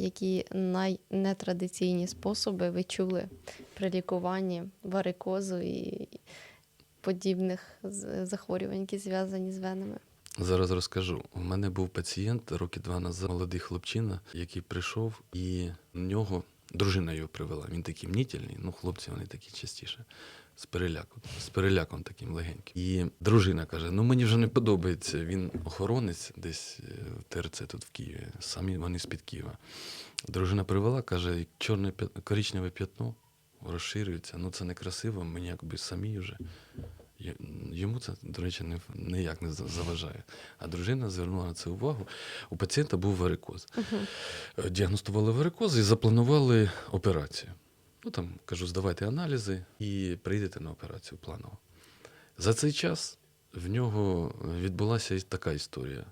які найнетрадиційні способи ви чули при лікуванні варикозу і подібних захворювань, які зв'язані з венами? Зараз розкажу. У мене був пацієнт роки два назад, молодий хлопчина, який прийшов, і в нього дружина його привела. Він такий мнітельний, ну хлопці вони такі частіше. З переляком, з переляком таким легеньким. І дружина каже: ну мені вже не подобається. Він охоронець десь е, в ТРЦ тут в Києві. Самі вони з-під Києва. Дружина привела, каже, чорне коричневе п'ятно розширюється. Ну це некрасиво, мені якби самі вже. Йому це, до речі, не, ніяк не заважає. А дружина звернула на це увагу. У пацієнта був варикоз. Угу. Діагностували варикоз і запланували операцію. Ну там кажу, здавайте аналізи і прийдете на операцію планово. За цей час в нього відбулася така історія.